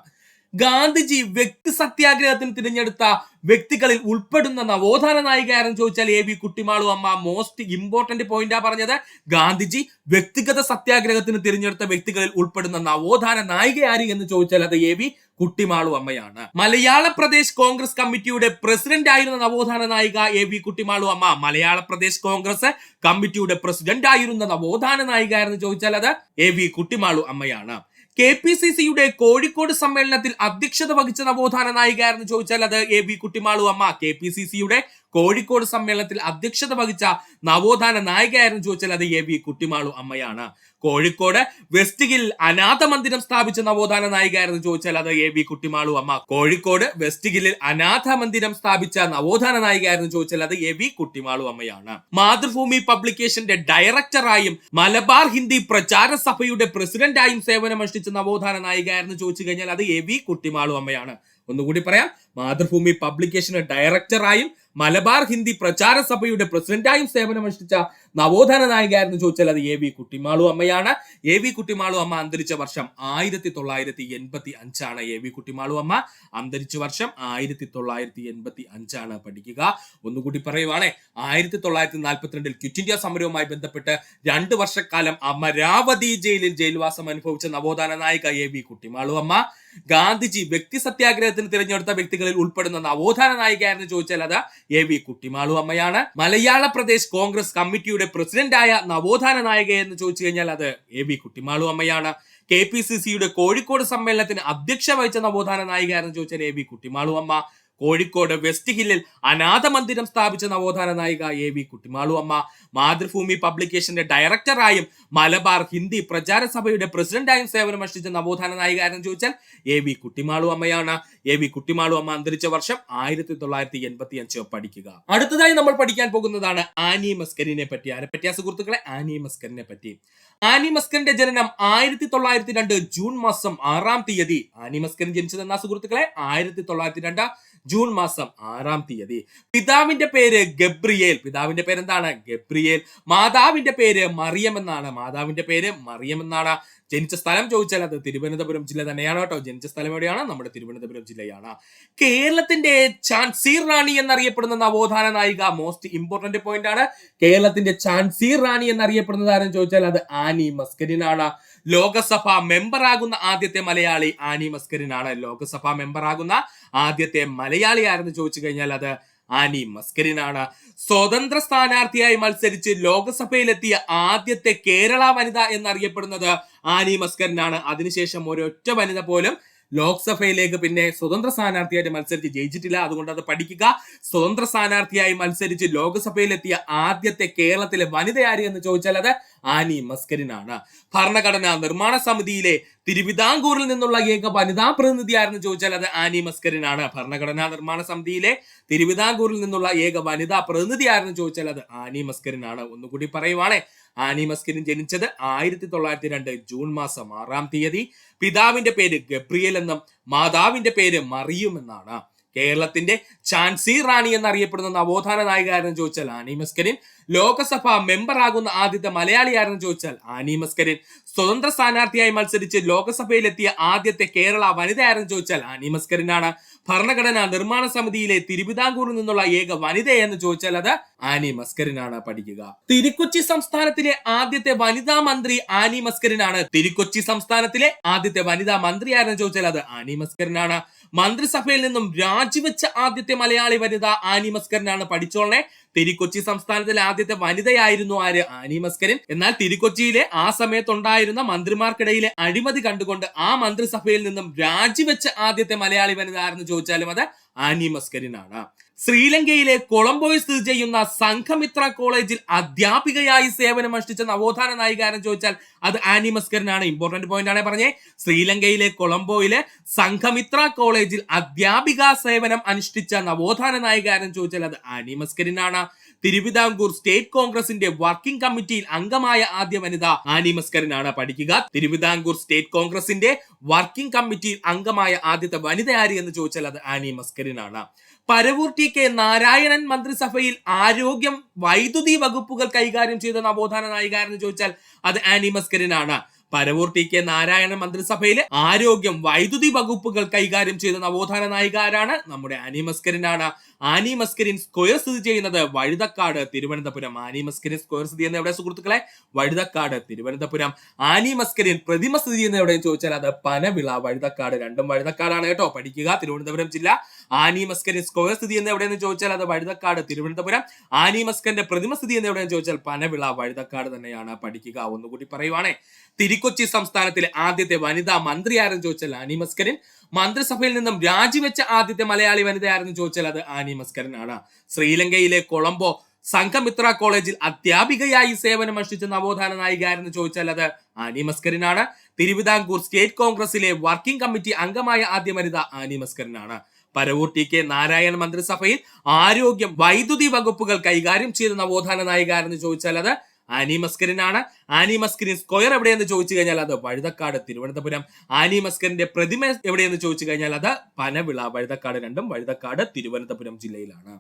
ഗാന്ധിജി വ്യക്തി സത്യാഗ്രഹത്തിന് തിരഞ്ഞെടുത്ത വ്യക്തികളിൽ ഉൾപ്പെടുന്ന നവോത്ഥാന നായിക ആരെന്ന് ചോദിച്ചാൽ എ വി കുട്ടിമാളു അമ്മ മോസ്റ്റ് ഇമ്പോർട്ടന്റ് പോയിന്റാ പറഞ്ഞത്. ഗാന്ധിജി വ്യക്തിഗത സത്യാഗ്രഹത്തിന് തിരഞ്ഞെടുത്ത വ്യക്തികളിൽ ഉൾപ്പെടുന്ന നവോത്ഥാന നായിക ആര് എന്ന് ചോദിച്ചാൽ അത് എ വി കുട്ടിമാളു അമ്മയാണ്. മലയാള പ്രദേശ് കോൺഗ്രസ് കമ്മിറ്റിയുടെ പ്രസിഡന്റ് ആയിരുന്ന നവോത്ഥാന നായിക എ വി കുട്ടിമാളു അമ്മ. മലയാള പ്രദേശ് കോൺഗ്രസ് കമ്മിറ്റിയുടെ പ്രസിഡന്റ് ആയിരുന്ന നവോത്ഥാന നായിക എന്ന് ചോദിച്ചാൽ അത് എ വി കുട്ടിമാളു അമ്മയാണ്. കെ പി സി സിയുടെ കോഴിക്കോട് സമ്മേളനത്തിൽ അധ്യക്ഷത വഹിച്ച നവോത്ഥാന നായിക എന്ന് ചോദിച്ചാൽ അത് എ വി കുട്ടിമാളു അമ്മ. കെ പി സി സിയുടെ കോഴിക്കോട് സമ്മേളനത്തിൽ അധ്യക്ഷത വഹിച്ച നവോത്ഥാന നായിക എന്ന് ചോദിച്ചാൽ അത് എ വി കുട്ടിമാളു അമ്മയാണ്. കോഴിക്കോട് വെസ്റ്റ് ഹിൽ അനാഥ മന്ദിരം സ്ഥാപിച്ച നവോത്ഥാന നായികയായിരുന്നു ചോദിച്ചാൽ അത് എ വി കുട്ടിമാളു അമ്മ. കോഴിക്കോട് വെസ്റ്റ് ഹില്ലിൽ അനാഥ മന്ദിരം സ്ഥാപിച്ച നവോത്ഥാന നായികയായിരുന്നു ചോദിച്ചാൽ അത് എ വി കുട്ടിമാളു അമ്മയാണ്. മാതൃഭൂമി പബ്ലിക്കേഷന്റെ ഡയറക്ടറായും മലബാർ ഹിന്ദി പ്രചാര സഭയുടെ പ്രസിഡന്റായും സേവനമനുഷ്ഠിച്ച നവോത്ഥാന നായികയായിരുന്നു ചോദിച്ചു കഴിഞ്ഞാൽ അത് എ വി കുട്ടിമാളു അമ്മയാണ്. ഒന്നുകൂടി പറയാം. മാതൃഭൂമി പബ്ലിക്കേഷന്റെ ഡയറക്ടറായും മലബാർ ഹിന്ദി പ്രചാര സഭയുടെ പ്രസിഡന്റായും സേവനമനുഷ്ഠിച്ച നവോത്ഥാന നായികയായിരുന്നു ചോദിച്ചാൽ അത് എ വി കുട്ടിമാളു അമ്മയാണ്. എ വി കുട്ടിമാളു അമ്മ അന്തരിച്ച വർഷം ആയിരത്തി തൊള്ളായിരത്തി എൺപത്തി അഞ്ചാണ് എ വി കുട്ടിമാളു അമ്മ അന്തരിച്ച വർഷം ആയിരത്തി തൊള്ളായിരത്തി എൺപത്തി അഞ്ചാണ് പഠിക്കുക. ഒന്നുകൂടി പറയുവാണേ ആയിരത്തി തൊള്ളായിരത്തി നാൽപ്പത്തിരണ്ടിൽ ക്വിറ്റ് ഇന്ത്യ സമരവുമായി ബന്ധപ്പെട്ട് രണ്ട് വർഷക്കാലം അമരാവതി ജയിലിൽ ജയിൽവാസം അനുഭവിച്ച നവോത്ഥാന നായിക എ വി കുട്ടിമാളു അമ്മ ഗാന്ധിജി വ്യക്തി സത്യാഗ്രഹത്തിന് തിരഞ്ഞെടുത്ത വ്യക്തികളിൽ ഉൾപ്പെടുന്ന നവോത്ഥാന നായികയായിരുന്നു ചോദിച്ചാൽ അത് എ വി കുട്ടിമാളു അമ്മയാണ്. മലയാള പ്രദേശ് കോൺഗ്രസ് കമ്മിറ്റിയുടെ പ്രസിഡന്റായ നവോത്ഥാന നായിക എന്ന് ചോദിച്ചു കഴിഞ്ഞാൽ അത് എ വി കുട്ടിമാളു അമ്മയാണ്. കെ പി സി സിയുടെ കോഴിക്കോട് സമ്മേളനത്തിന് അധ്യക്ഷ വഹിച്ച നവോത്ഥാന നായിക എന്ന് ചോദിച്ചാൽ എ വി കുട്ടിമാളു അമ്മ. കോഴിക്കോട് വെസ്റ്റ് ഹില്ലിൽ അനാഥ മന്ദിരം സ്ഥാപിച്ച നവോത്ഥാന നായിക എ വി കുട്ടിമാളു അമ്മ. മാതൃഭൂമി പബ്ലിക്കേഷന്റെ ഡയറക്ടറായും മലബാർ ഹിന്ദി പ്രചാര സഭയുടെ പ്രസിഡന്റായും സേവനമനുഷ്ഠിച്ച നവോത്ഥാന നായിക ആരെന്ന് ചോദിച്ചാൽ എ വി കുട്ടിമാളു അമ്മയാണ്. എ വി കുട്ടിമാളു അമ്മ അന്തരിച്ച വർഷം ആയിരത്തി തൊള്ളായിരത്തി എൺപത്തി അഞ്ച് പഠിക്കുക. അടുത്തതായി നമ്മൾ പഠിക്കാൻ പോകുന്നതാണ് ആനി മസ്കരിനെ പറ്റി. ആരെ പറ്റിയ സുഹൃത്തുക്കളെ? ആനി മസ്കരിനെ പറ്റി. ആനി മസ്കരിന്റെ ജനനം ആയിരത്തി തൊള്ളായിരത്തി രണ്ട് ജൂൺ മാസം ആറാം തീയതി. ആനി മസ്കരൻ ജനിച്ചത് എന്നാ സുഹൃത്തുക്കളെ? ആയിരത്തി തൊള്ളായിരത്തി രണ്ട് ജൂൺ മാസം ആറാം തീയതി. പിതാവിന്റെ പേര് ഗബ്രിയേൽ. പിതാവിന്റെ പേര് എന്താണ് ഗബ്രിയേൽ. മാതാവിന്റെ പേര് മറിയം എന്നാണ്. മാതാവിന്റെ പേര് മറിയം എന്നാണ്. ജനിച്ച സ്ഥലം ചോദിച്ചാൽ അത് തിരുവനന്തപുരം ജില്ല തന്നെയാണ് കേട്ടോ. ജനിച്ച സ്ഥലം എവിടെയാണ്? നമ്മുടെ തിരുവനന്തപുരം ജില്ലയാണ്. കേരളത്തിന്റെ ചാൻസീർ റാണി എന്നറിയപ്പെടുന്ന നവോത്ഥാന നായിക മോസ്റ്റ് ഇമ്പോർട്ടന്റ് പോയിന്റ് ആണ്. കേരളത്തിന്റെ ചാൻസീർ റാണി എന്നറിയപ്പെടുന്നത് ആരെന്ന് ചോദിച്ചാൽ അത് ആനി മസ്കരിനാണ്. ലോകസഭ മെമ്പർ ആകുന്ന ആദ്യത്തെ മലയാളി ആനി മസ്കരിനാണ്. ലോകസഭ മെമ്പർ ആകുന്ന ആദ്യത്തെ മലയാളി ആരെന്ന് ചോദിച്ചു കഴിഞ്ഞാൽ അത് ആനി മസ്കരിനാണ്. സ്വതന്ത്ര സ്ഥാനാർത്ഥിയായി മത്സരിച്ച് ലോകസഭയിലെത്തിയ ആദ്യത്തെ കേരള വനിത എന്നറിയപ്പെടുന്നത് ആനി മസ്കരിനാണ്. അതിനുശേഷം ഒരൊറ്റ വനിത പോലും ലോക്സഭയിലേക്ക് പിന്നെ സ്വതന്ത്ര സ്ഥാനാർത്ഥിയായിട്ട് മത്സരിച്ച് ജയിച്ചിട്ടില്ല. അതുകൊണ്ട് അത് പഠിക്കുക. സ്വതന്ത്ര സ്ഥാനാർത്ഥിയായി മത്സരിച്ച് ലോക്സഭയിലെത്തിയ ആദ്യത്തെ കേരളത്തിലെ വനിതയാര് എന്ന് ചോദിച്ചാൽ അത് ആനി മസ്കരിനാണ്. ഭരണഘടനാ നിർമ്മാണ സമിതിയിലെ തിരുവിതാംകൂറിൽ നിന്നുള്ള ഏക വനിതാ പ്രതിനിധി ആരെന്ന് ചോദിച്ചാൽ അത് ആനി മസ്കരിനാണ്. ഭരണഘടനാ നിർമ്മാണ സമിതിയിലെ തിരുവിതാംകൂറിൽ നിന്നുള്ള ഏക വനിതാ പ്രതിനിധി ആരെന്ന് ചോദിച്ചാൽ അത് ആനി മസ്കരിനാണ്. ഒന്നുകൂടി പറയുവാണേ. ആനി മസ്കിൻ ജനിച്ചത് ആയിരത്തി തൊള്ളായിരത്തി രണ്ട് ജൂൺ മാസം ആറാം തീയതി. പിതാവിന്റെ പേര് ഗബ്രിയൽ എന്നും മാതാവിന്റെ പേര് മറിയും എന്നാണ്. കേരളത്തിന്റെ ചാൻസി റാണി എന്നറിയപ്പെടുന്ന നവോത്ഥാന നായികാരെന്ന് ചോദിച്ചാൽ ആനി മസ്കരിൻ ലോകസഭ മെമ്പർ ആകുന്ന ആദ്യത്തെ മലയാളി ആരെന്ന് ചോദിച്ചാൽ ആനി മസ്കരൻ. സ്വതന്ത്ര സ്ഥാനാർത്ഥിയായി മത്സരിച്ച് ലോകസഭയിലെത്തിയ ആദ്യത്തെ കേരള വനിത ആരെന്ന് ചോദിച്ചാൽ ആനി മസ്കരിനാണ്. ഭരണഘടനാ നിർമ്മാണ സമിതിയിലെ തിരുവിതാംകൂറിൽ നിന്നുള്ള ഏക വനിത എന്ന് ചോദിച്ചാൽ അത് ആനി മസ്കരനാണ് പഠിക്കുക. തിരുക്കൊച്ചി സംസ്ഥാനത്തിലെ ആദ്യത്തെ വനിതാ മന്ത്രി ആനി മസ്കരനാണ്. തിരുക്കൊച്ചി സംസ്ഥാനത്തിലെ ആദ്യത്തെ വനിതാ മന്ത്രി ആരെന്ന് ചോദിച്ചാൽ അത് ആനി മസ്കരനാണ്. മന്ത്രിസഭയിൽ നിന്നും രാജിവെച്ച ആദ്യത്തെ മലയാളി വനിത ആനി മസ്കരനാണ് പഠിച്ചോളനെ തിരുക്കൊച്ചി സംസ്ഥാനത്തിലെ ആദ്യത്തെ വനിതയായിരുന്നു ആര്? ആനി മസ്കരൻ. എന്നാൽ തിരുക്കൊച്ചിയിലെ ആ സമയത്തുണ്ടായിരുന്ന മന്ത്രിമാർക്കിടയിലെ അഴിമതി കണ്ടുകൊണ്ട് ആ മന്ത്രിസഭയിൽ നിന്നും രാജിവെച്ച ആദ്യത്തെ മലയാളി വനിത ആരെന്ന് ചോദിച്ചാലും അത് ആനി മസ്കരിനാണ് ശ്രീലങ്കയിലെ കൊളംബോയിൽ സ്ഥിതി ചെയ്യുന്ന സംഘമിത്ര കോളേജിൽ അധ്യാപികയായി സേവനമനുഷ്ഠിച്ച നവോത്ഥാന നായികാരം ചോദിച്ചാൽ അത് ആനി മസ്കരിനാണ് ഇമ്പോർട്ടന്റ് പോയിന്റ് ആണ് പറഞ്ഞേ. ശ്രീലങ്കയിലെ കൊളംബോയിലെ സംഘമിത്ര കോളേജിൽ അധ്യാപിക സേവനം അനുഷ്ഠിച്ച നവോത്ഥാന നായികാരെന്ന് ചോദിച്ചാൽ അത് ആനി മസ്കരിനാണ് തിരുവിതാംകൂർ സ്റ്റേറ്റ് കോൺഗ്രസിന്റെ വർക്കിംഗ് കമ്മിറ്റിയിൽ അംഗമായ ആദ്യ വനിത ആനി മസ്കരനാണ് പഠിക്കുക. തിരുവിതാംകൂർ സ്റ്റേറ്റ് കോൺഗ്രസിന്റെ വർക്കിംഗ് കമ്മിറ്റിയിൽ അംഗമായ ആദ്യത്തെ വനിത ആര് എന്ന് ചോദിച്ചാൽ അത് ആനി മസ്കരനാണ് പരവൂർ ടി കെ നാരായണൻ മന്ത്രിസഭയിൽ ആരോഗ്യം വൈദ്യുതി വകുപ്പുകൾ കൈകാര്യം ചെയ്ത നവോത്ഥാന നായിക എന്ന് ചോദിച്ചാൽ അത് ആനി മസ്കരിനാണ് പരവൂർ ടി കെ നാരായണൻ മന്ത്രിസഭയിലെ ആരോഗ്യം വൈദ്യുതി വകുപ്പുകൾ കൈകാര്യം ചെയ്ത നവോത്ഥാന നായിക ആരാണ്? നമ്മുടെ ആനി ആനിമസ്കരിൻ ആനി മസ്കരിൻ സ്ക്വയർ സ്ഥിതി ചെയ്യുന്നത് വഴുതക്കാട് തിരുവനന്തപുരം. ആനിമസ്കരിൻ സ്ക്വയർ സ്ഥിതി ചെയ്യുന്ന എവിടെ സുഹൃത്തുക്കളെ? വഴുതക്കാട് തിരുവനന്തപുരം. ആനിമസ്കരിൻ പ്രതിമ സ്ഥിതി ചെയ്യുന്ന എവിടെ ചോദിച്ചാൽ അത് പനവിള വഴുതക്കാട്. രണ്ടും വഴുതക്കാടാണ് കേട്ടോ. പഠിക്കുക തിരുവനന്തപുരം ജില്ല. ആനിമസ്കരിൻ സ്ക്വയർ സ്ഥിതി ചെയ്യുന്ന എവിടെയെന്ന് ചോദിച്ചാൽ അത് വഴുതക്കാട് തിരുവനന്തപുരം. ആനി മസ്കറിന്റെ പ്രതിമ സ്ഥിതി ചെയ്യുന്ന എവിടെയെന്ന് ചോദിച്ചാൽ പനവിള വഴുതക്കാട് തന്നെയാണ്. പഠിക്കുക ഒന്നുകൂടി പറയുവാണേ. തിരുക്കൊച്ചി സംസ്ഥാനത്തിലെ ആദ്യത്തെ വനിതാ മന്ത്രി ആരെന്ന് ചോദിച്ചാൽ ആനി മസ്കരൻ. മന്ത്രിസഭയിൽ നിന്നും രാജിവെച്ച ആദ്യത്തെ മലയാളി വനിത ആരെന്ന് ചോദിച്ചാൽ അത് ആനി മസ്കരൻ ആണ് ശ്രീലങ്കയിലെ കൊളംബോ സംഘമിത്ര കോളേജിൽ അധ്യാപികയായി സേവനം അനുഷ്ഠിച്ച നവോത്ഥാന നായിക ചോദിച്ചാൽ അത് ആനി മസ്കരിനാണ്. തിരുവിതാംകൂർ സ്റ്റേറ്റ് കോൺഗ്രസിലെ വർക്കിംഗ് കമ്മിറ്റി അംഗമായ ആദ്യ വനിത ആനി മസ്കരിനാണ്. പരവൂർ ടി കെ നാരായണ മന്ത്രിസഭയിൽ ആരോഗ്യം വൈദ്യുതി വകുപ്പുകൾ കൈകാര്യം ചെയ്ത നവോത്ഥാന നായിക ആരെന്ന് ചോദിച്ചാൽ അത് ആനി മസ്കരിനാണ്. ആനി മസ്കരിൻ സ്ക്വയർ എവിടെയെന്ന് ചോദിച്ചു കഴിഞ്ഞാൽ അത് വഴുതക്കാട് തിരുവനന്തപുരം. ആനി മസ്കരിന്റെ പ്രതിമ എവിടെയെന്ന് ചോദിച്ചു കഴിഞ്ഞാൽ അത് പനവിള വഴുതക്കാട് രണ്ടും വഴുതക്കാട് തിരുവനന്തപുരം ജില്ലയിലാണ്.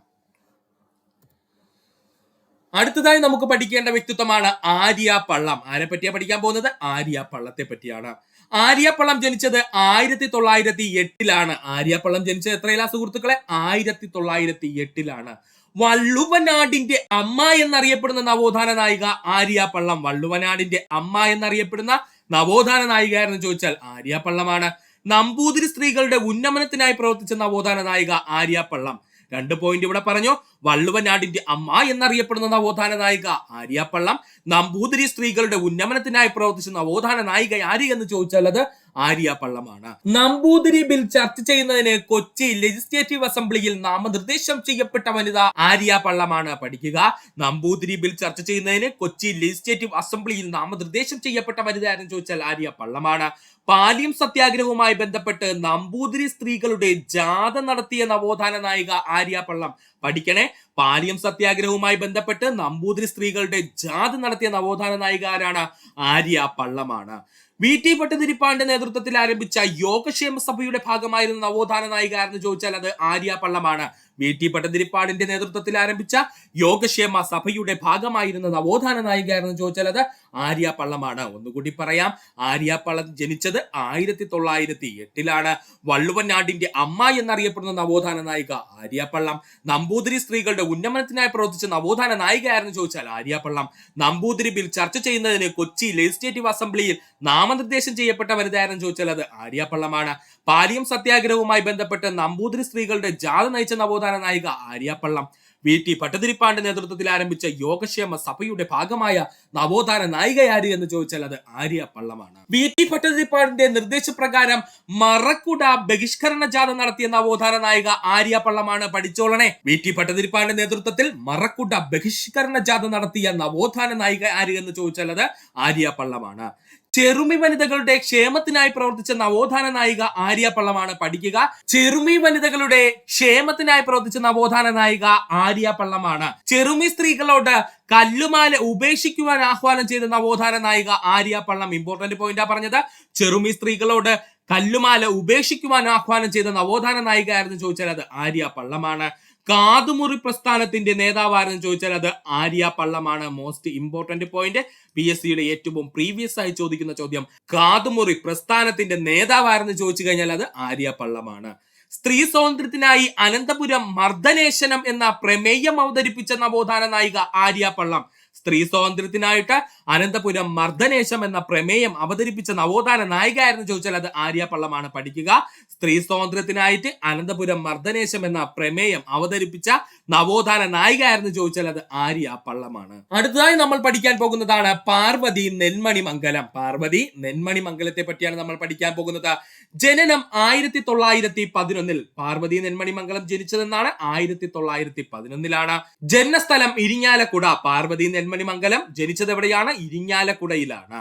അടുത്തതായി നമുക്ക് പഠിക്കേണ്ട വ്യക്തിത്വമാണ് ആര്യ പള്ളം. ആരെ പറ്റിയാ പഠിക്കാൻ പോകുന്നത്? ആര്യ പള്ളത്തെ പറ്റിയാണ്. ആര്യപ്പള്ളം പള്ളം ജനിച്ചത് ആയിരത്തി തൊള്ളായിരത്തി എട്ടിലാണ് ആര്യ പള്ളം ജനിച്ചത് എത്രയിലാ സുഹൃത്തുക്കളെ? ആയിരത്തി തൊള്ളായിരത്തി എട്ടിലാണ് വള്ളുവനാടിന്റെ അമ്മ എന്നറിയപ്പെടുന്ന നവോത്ഥാന നായിക ആര്യ പള്ളം. വള്ളുവനാടിന്റെ അമ്മ എന്നറിയപ്പെടുന്ന നവോത്ഥാന നായിക എന്ന് ചോദിച്ചാൽ ആര്യ പള്ളമാണ്. നമ്പൂതിരി സ്ത്രീകളുടെ ഉന്നമനത്തിനായി പ്രവർത്തിച്ച നവോത്ഥാന നായിക ആര്യ പള്ളം. രണ്ട് പോയിന്റ് ഇവിടെ പറഞ്ഞു. വള്ളുവനാടിന്റെ അമ്മ എന്നറിയപ്പെടുന്ന നവോത്ഥാന നായിക ആര്യ പള്ളം. നമ്പൂതിരി സ്ത്രീകളുടെ ഉന്നമനത്തിനായി പ്രവർത്തിച്ച നവോത്ഥാന നായിക ആര് എന്ന് ചോദിച്ചാൽ അത് ആര്യ പള്ളമാണ്. നമ്പൂതിരി ബിൽ ചർച്ച ചെയ്യുന്നതിന് കൊച്ചി ലെജിസ്ലേറ്റീവ് അസംബ്ലിയിൽ നാമനിർദ്ദേശം ചെയ്യപ്പെട്ട വനിത ആര്യ പള്ളമാണ് പഠിക്കുക. നമ്പൂതിരി ബിൽ ചർച്ച ചെയ്യുന്നതിന് കൊച്ചി ലെജിസ്ലേറ്റീവ് അസംബ്ലിയിൽ നാമനിർദ്ദേശം ചെയ്യപ്പെട്ട വനിത ആരെന്ന് ചോദിച്ചാൽ ആര്യ പള്ളമാണ്. പാലിയം സത്യാഗ്രഹവുമായി ബന്ധപ്പെട്ട് നമ്പൂതിരി സ്ത്രീകളുടെ ജാഥ നടത്തിയ നവോത്ഥാന നായിക ആര്യ പള്ളം പഠിക്കണേ. പാലിയം സത്യാഗ്രഹവുമായി ബന്ധപ്പെട്ട് നമ്പൂതിരി സ്ത്രീകളുടെ ജാഥ നടത്തിയ നവോത്ഥാന നായിക ആരാണ്? ആര്യ പള്ളമാണ്. വി ടി ഭട്ടതിരിപ്പാടിന്റെ നേതൃത്വത്തിൽ ആരംഭിച്ച യോഗക്ഷേമ സഭയുടെ ഭാഗമായിരുന്ന നവോത്ഥാന നായിക ആരെന്ന് ചോദിച്ചാൽ അത് ആര്യ പള്ളമാണ്. വി ടി ഭട്ടതിരിപ്പാടിന്റെ നേതൃത്വത്തിൽ ആരംഭിച്ച യോഗക്ഷേമ സഭയുടെ ഭാഗമായിരുന്ന നവോത്ഥാന നായിക എന്ന് ചോദിച്ചാൽ അത് ആര്യ പള്ളമാണ്. ഒന്നുകൂടി പറയാം. ആര്യ പള്ളം ജനിച്ചത് ആയിരത്തി തൊള്ളായിരത്തി എട്ടിലാണ്. വള്ളുവനാടിന്റെ അമ്മ എന്നറിയപ്പെടുന്ന നവോത്ഥാന നായിക ആര്യ പള്ളം. നമ്പൂതിരി സ്ത്രീകളുടെ ഉന്നമനത്തിനായി പ്രവർത്തിച്ച നവോത്ഥാന നായിക എന്ന് ചോദിച്ചാൽ ആര്യ പള്ളം. നമ്പൂതിരി ബിൽ ചർച്ച ചെയ്യുന്നതിന് കൊച്ചി ലെജിസ്ലേറ്റീവ് അസംബ്ലിയിൽ നാമനിർദ്ദേശം ചെയ്യപ്പെട്ട വനിതയായിരുന്നു ചോദിച്ചാൽ അത് ആര്യ പള്ളമാണ്. പാലിയം സത്യാഗ്രഹവുമായി ബന്ധപ്പെട്ട് നമ്പൂതിരി സ്ത്രീകളുടെ ജാഥ നയിച്ച നവോത്ഥാന നായിക ആര്യാപ്പള്ളം. പള്ളം വി. ടി. ഭട്ടതിരിപ്പാന്റെ നേതൃത്വത്തിൽ ആരംഭിച്ച യോഗക്ഷേമ സഭയുടെ ഭാഗമായ നവോത്ഥാന നായികയാര് എന്ന് ചോദിച്ചാൽ അത് ആര്യ പള്ളമാണ് വി. ടി. ഭട്ടതിരിപ്പാടിന്റെ നിർദ്ദേശപ്രകാരം മറക്കുട ബഹിഷ്കരണ ജാഥ നടത്തിയ നവോത്ഥാന നായിക ആര്യ പള്ളമാണ് പഠിച്ചോളണേ. വി. ടി. ഭട്ടതിരിപ്പാടിന്റെ നേതൃത്വത്തിൽ മറക്കുട ബഹിഷ്കരണ ജാഥ നടത്തിയ നവോത്ഥാന നായിക ആര് എന്ന് ചോദിച്ചാൽ അത് ആര്യ പള്ളമാണ് ചെറുമി വനിതകളുടെ ക്ഷേമത്തിനായി പ്രവർത്തിച്ച നവോത്ഥാന നായിക ആര്യ പള്ളമാണ് പഠിക്കുക. ചെറുമി വനിതകളുടെ ക്ഷേമത്തിനായി പ്രവർത്തിച്ച നവോത്ഥാന നായിക ആര്യ പള്ളമാണ്. ചെറുമി സ്ത്രീകളോട് കല്ലുമാല ഉപേക്ഷിക്കുവാൻ ആഹ്വാനം ചെയ്ത നവോത്ഥാന നായിക ആര്യ പള്ളം ഇമ്പോർട്ടന്റ് പോയിന്റാ പറഞ്ഞത്. ചെറുമി സ്ത്രീകളോട് കല്ലുമാല ഉപേക്ഷിക്കുവാൻ ആഹ്വാനം ചെയ്ത നവോത്ഥാന നായിക ആയിരുന്നു ചോദിച്ചാൽ അത് ആര്യ പള്ളമാണ്. കാതുമുറി പ്രസ്ഥാനത്തിന്റെ നേതാവാരെന്ന് ചോദിച്ചാൽ അത് Arya പള്ളമാണ്. Most important point P S സിയുടെ ഏറ്റവും പ്രീവിയസ് ആയി ചോദിക്കുന്ന ചോദ്യം കാതുമുറി പ്രസ്ഥാനത്തിന്റെ നേതാവാരെന്ന് ചോദിച്ചു കഴിഞ്ഞാൽ അത് ആര്യ പള്ളമാണ്. സ്ത്രീ സ്വാതന്ത്ര്യത്തിനായി അനന്തപുരം മർദ്ദനേശനം എന്ന പ്രമേയം അവതരിപ്പിച്ച നവോത്ഥാന നായിക ആര്യ പള്ളം സ്ത്രീ സ്വാതന്ത്ര്യത്തിനായിട്ട് അനന്തപുരം മർദ്ദനേശം എന്ന പ്രമേയം അവതരിപ്പിച്ച നവോത്ഥാന നായിക ആയിരുന്നു ചോദിച്ചാൽ അത് ആര്യ പള്ളമാണ് പഠിക്കുക. സ്ത്രീ സ്വാതന്ത്ര്യത്തിനായിട്ട് അനന്തപുരം മർദ്ദനേശം എന്ന പ്രമേയം അവതരിപ്പിച്ച നവോത്ഥാന നായിക ആയിരുന്നു ചോദിച്ചാൽ അത് ആര്യ പള്ളമാണ്. അടുത്തതായി നമ്മൾ പഠിക്കാൻ പോകുന്നതാണ് പാർവതി നെന്മണി മംഗലം പാർവതി നെന്മണി മംഗലത്തെ പറ്റിയാണ് നമ്മൾ പഠിക്കാൻ പോകുന്നത്. ജനനം ആയിരത്തി തൊള്ളായിരത്തി പതിനൊന്നിൽ പാർവതി നെന്മണി മംഗലം ജനിച്ചതെന്നാണ് ആയിരത്തി തൊള്ളായിരത്തി പതിനൊന്നിലാണ് ജന്മസ്ഥലം ഇരിഞ്ഞാലക്കുട പാർവതി നെന്മണി മംഗലം ജനിച്ചത് എവിടെയാണ്? ഇരിങ്ങാലക്കുടയിലാണ്.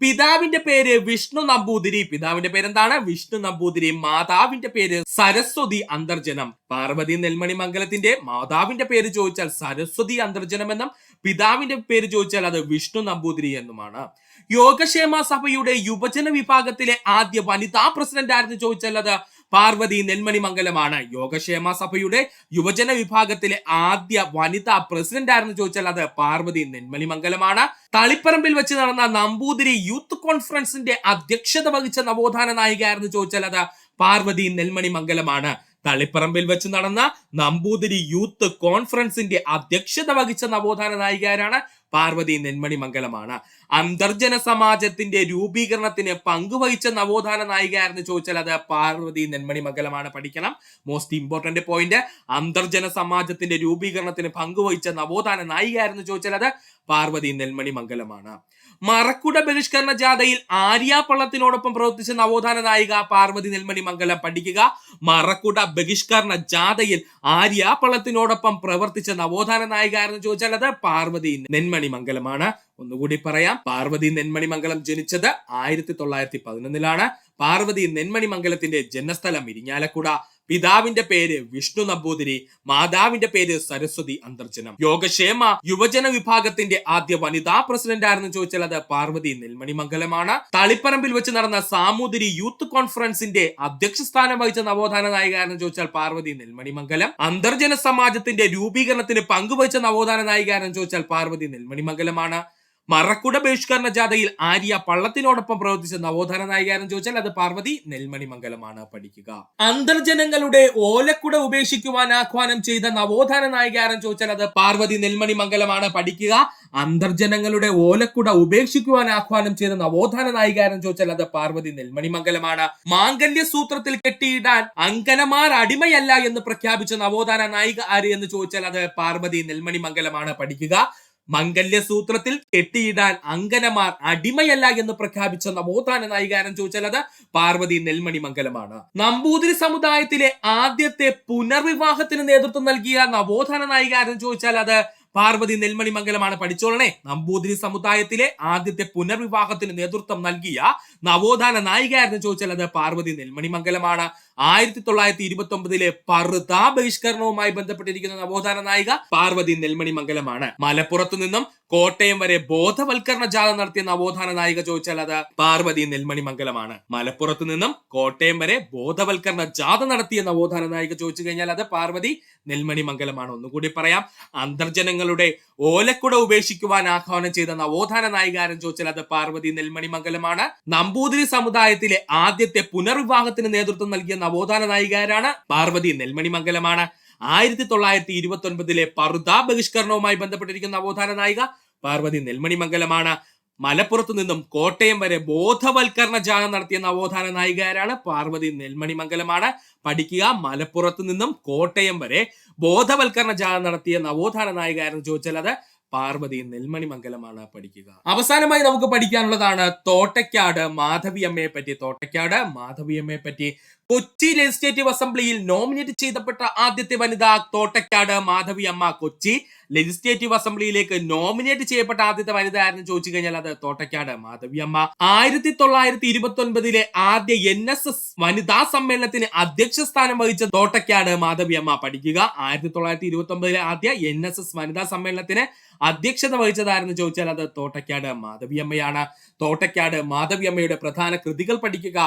പിതാവിന്റെ പേര് വിഷ്ണു നമ്പൂതിരി. പിതാവിന്റെ പേരെന്താണ്? വിഷ്ണു നമ്പൂതിരി. മാതാവിന്റെ പേര് സരസ്വതി അന്തർജനം. പാർവതി നെൽമണി മംഗലത്തിന്റെ മാതാവിന്റെ പേര് ചോദിച്ചാൽ സരസ്വതി അന്തർജനം എന്നും പിതാവിന്റെ പേര് ചോദിച്ചാൽ അത് വിഷ്ണു നമ്പൂതിരി എന്നുമാണ്. യോഗക്ഷേമ സഭയുടെ യുവജന വിഭാഗത്തിലെ ആദ്യ വനിതാ പ്രസിഡന്റ് ആയിരുന്നു ചോദിച്ചാൽ അത് പാർവതി നെന്മണിമംഗലമാണ് യോഗക്ഷേമ സഭയുടെ യുവജന വിഭാഗത്തിലെ ആദ്യ വനിതാ പ്രസിഡന്റ് ആരെന്ന് ചോദിച്ചാൽ അത് പാർവതി നെന്മണി മംഗലമാണ്. തളിപ്പറമ്പിൽ വെച്ച് നടന്ന നമ്പൂതിരി യൂത്ത് കോൺഫറൻസിന്റെ അധ്യക്ഷത വഹിച്ച നവോത്ഥാന നായിക ആരെന്ന് ചോദിച്ചാൽ അത് പാർവതി നെൽമണി മംഗലമാണ്. തളിപ്പറമ്പിൽ വെച്ച് നടന്ന നമ്പൂതിരി യൂത്ത് കോൺഫറൻസിന്റെ അധ്യക്ഷത വഹിച്ച നവോത്ഥാന നായികാരാണ് പാർവതി നെന്മണി മംഗലമാണ് അന്തർജന സമാജത്തിന്റെ രൂപീകരണത്തിന് പങ്കുവഹിച്ച നവോത്ഥാന നായിക ആരെന്ന് ചോദിച്ചാൽ അത് പാർവതി നെന്മണി മംഗലമാണ് പഠിക്കണം. മോസ്റ്റ് ഇമ്പോർട്ടന്റ് പോയിന്റ് അന്തർജന സമാജത്തിന്റെ രൂപീകരണത്തിന് പങ്കുവഹിച്ച നവോത്ഥാന നായിക ആരെന്ന് ചോദിച്ചാൽ അത് പാർവതി നെന്മണി മംഗലമാണ് മറക്കുട ബഹിഷ്കരണ ജാഥയിൽ ആര്യാപ്പള്ളത്തിനോടൊപ്പം പ്രവർത്തിച്ച നവോത്ഥാന നായിക പാർവതി നെൽമണി മംഗലം പഠിക്കുക. മറക്കുട ബഹിഷ്കരണ ജാഥയിൽ ആര്യാപ്പള്ളത്തിനോടൊപ്പം പ്രവർത്തിച്ച നവോത്ഥാന നായിക എന്ന് ചോദിച്ചാൽ അത് പാർവതി നെന്മണി മംഗലമാണ്. ഒന്നുകൂടി പറയാം. പാർവതി നെന്മണി മംഗലം ജനിച്ചത് ആയിരത്തി തൊള്ളായിരത്തി പതിനൊന്നിലാണ്. പാർവതി നെന്മണി മംഗലത്തിന്റെ ജന്മസ്ഥലം ഇരിഞ്ഞാലക്കുട പിതാവിന്റെ പേര് വിഷ്ണു നമ്പൂതിരി മാതാവിന്റെ പേര് സരസ്വതി അന്തർജനം. യോഗക്ഷേമ യുവജന വിഭാഗത്തിന്റെ ആദ്യ വനിതാ പ്രസിഡന്റ് ആയിരുന്നു ചോദിച്ചാൽ അത് പാർവതി നെൽമണി മംഗലമാണ് തളിപ്പറമ്പിൽ വെച്ച് നടന്ന സാമൂതിരി യൂത്ത് കോൺഫറൻസിന്റെ അധ്യക്ഷ സ്ഥാനം വഹിച്ച നവോത്ഥാന നായിക ആയിരുന്നു ചോദിച്ചാൽ പാർവതി നെൽമണി മംഗലം അന്തർജന സമാജത്തിന്റെ രൂപീകരണത്തിന് പങ്കുവഹിച്ച നവോത്ഥാന നായിക ആയിരുന്നു ചോദിച്ചാൽ പാർവതി നെൽമണി മംഗലമാണ് മറക്കുട ബഹിഷ്കരണ ജാഥയിൽ ആര്യ പള്ളത്തിനോടൊപ്പം പ്രവർത്തിച്ച നവോത്ഥാന നായികാരെന്ന് ചോദിച്ചാൽ അത് പാർവതി നെൽമണി മംഗലമാണ് പഠിക്കുക. അന്തർജനങ്ങളുടെ ഓലക്കുട ഉപേക്ഷിക്കുവാൻ ആഹ്വാനം ചെയ്ത നവോത്ഥാന നായികാരെന്ന് ചോദിച്ചാൽ അത് പാർവതി നെൽമണി മംഗലമാണ് പഠിക്കുക. അന്തർജനങ്ങളുടെ ഓലക്കുട ഉപേക്ഷിക്കുവാൻ ആഹ്വാനം ചെയ്ത നവോത്ഥാന നായികാരെന്ന് ചോദിച്ചാൽ അത് പാർവതി നെൽമണി മംഗലമാണ് മാംഗല്യ സൂത്രത്തിൽ കെട്ടിയിടാൻ അങ്കനമാർ അടിമയല്ല എന്ന് പ്രഖ്യാപിച്ച നവോത്ഥാന നായിക ആര് എന്ന് ചോദിച്ചാൽ അത് പാർവതി നെൽമണി മംഗലമാണ് പഠിക്കുക. മംഗല്യസൂത്രത്തിൽ കെട്ടിയിടാൻ അങ്കനമാർ അടിമയല്ല എന്ന് പ്രഖ്യാപിച്ച നവോത്ഥാന നായികാരം ചോദിച്ചാൽ അത് പാർവതി നെൽമണി മംഗലമാണ്. നമ്പൂതിരി സമുദായത്തിലെ ആദ്യത്തെ പുനർവിവാഹത്തിന് നേതൃത്വം നൽകിയ നവോത്ഥാന നായികാരൻ ചോദിച്ചാൽ അത് പാർവതി നെൽമണി മംഗലമാണ് പഠിച്ചോളണേ. നമ്പൂതിരി സമുദായത്തിലെ ആദ്യത്തെ പുനർവിവാഹത്തിന് നേതൃത്വം നൽകിയ നവോത്ഥാന നായികയായിരുന്നു ചോദിച്ചാൽ അത് പാർവതി നെൽമണി മംഗലമാണ് ആയിരത്തി തൊള്ളായിരത്തി ഇരുപത്തി ഒമ്പതിലെ പർതാ ബഹിഷ്കരണവുമായി ബന്ധപ്പെട്ടിരിക്കുന്ന നവോത്ഥാന നായിക പാർവതി നെൽമണി മംഗലമാണ് മലപ്പുറത്തു നിന്നും കോട്ടയം വരെ ബോധവൽക്കരണ ജാഥ നടത്തിയ നവോത്ഥാന നായിക ചോദിച്ചാൽ അത് പാർവതി നെൽമണി മംഗലമാണ് മലപ്പുറത്ത് നിന്നും കോട്ടയം വരെ ബോധവൽക്കരണ ജാഥ നടത്തിയ നവോത്ഥാന നായിക ചോദിച്ചു കഴിഞ്ഞാൽ അത് പാർവതി നെൽമണി മംഗലമാണ് ഒന്നുകൂടി പറയാം അന്തർജനങ്ങളുടെ ഓലക്കുട ഉപേക്ഷിക്കുവാൻ ആഹ്വാനം ചെയ്ത നവോത്ഥാന നായികാരൻ ചോദിച്ചാൽ അത് പാർവതി നെൽമണി മംഗലമാണ് നമ്പൂതിരി സമുദായത്തിലെ ആദ്യത്തെ പുനർവിവാഹത്തിന് നേതൃത്വം നൽകിയ നവോത്ഥാന നായികാരാണ് പാർവതി നെൽമണി മംഗലമാണ് ആയിരത്തി തൊള്ളായിരത്തി ഇരുപത്തി ഒൻപതിലെ പർദാ ബഹിഷ്കരണവുമായി ബന്ധപ്പെട്ടിരിക്കുന്ന നവോത്ഥാന നായിക പാർവതി നെൽമണി മംഗലമാണ് മലപ്പുറത്തു നിന്നും കോട്ടയം വരെ ബോധവൽക്കരണ ജാഥ നടത്തിയ നവോത്ഥാന നായികയാരാണ് പാർവതി നെൽമണി മംഗലമാണ് പഠിക്കുക മലപ്പുറത്തു നിന്നും കോട്ടയം വരെ ബോധവൽക്കരണ ജാഥ നടത്തിയ നവോത്ഥാന നായികയാരെന്ന് ചോദിച്ചാൽ അത് പാർവതി നെൽമണി മംഗലമാണ് പഠിക്കുക. അവസാനമായി നമുക്ക് പഠിക്കാനുള്ളതാണ് തോട്ടയ്ക്കാട് മാധവിയമ്മയെ പറ്റി തോട്ടയ്ക്കാട് മാധവിയമ്മയെ പറ്റി കൊച്ചി ലെജിസ്ലേറ്റീവ് അസംബ്ലിയിൽ നോമിനേറ്റ് ചെയ്തപ്പെട്ട ആദ്യത്തെ വനിത തോട്ടക്കാട് മാധവി അമ്മ കൊച്ചി ലെജിസ്ലേറ്റീവ് അസംബ്ലിയിലേക്ക് നോമിനേറ്റ് ചെയ്യപ്പെട്ട ആദ്യത്തെ വനിത ആരെന്ന് ചോദിച്ചു കഴിഞ്ഞാൽ അത് തോട്ടക്കാട് മാധവി അമ്മ. ആയിരത്തി തൊള്ളായിരത്തി ഇരുപത്തി ഒൻപതിലെ ആദ്യ എൻ എസ് എസ് വനിതാ സമ്മേളനത്തിന് അധ്യക്ഷ സ്ഥാനം വഹിച്ച തോട്ടക്കാട് മാധവി അമ്മ പഠിക്കുക. ആയിരത്തി തൊള്ളായിരത്തി ഇരുപത്തി ഒമ്പതിലെ ആദ്യ എൻ എസ് എസ് വനിതാ സമ്മേളനത്തിന് അധ്യക്ഷത വഹിച്ചതായിരുന്നു ചോദിച്ചാൽ അത് മാധവി മാധവിയമ്മയാണ് തോട്ടയ്ക്കാട് മാധവിയമ്മയുടെ പ്രധാന കൃതികൾ പഠിക്കുക.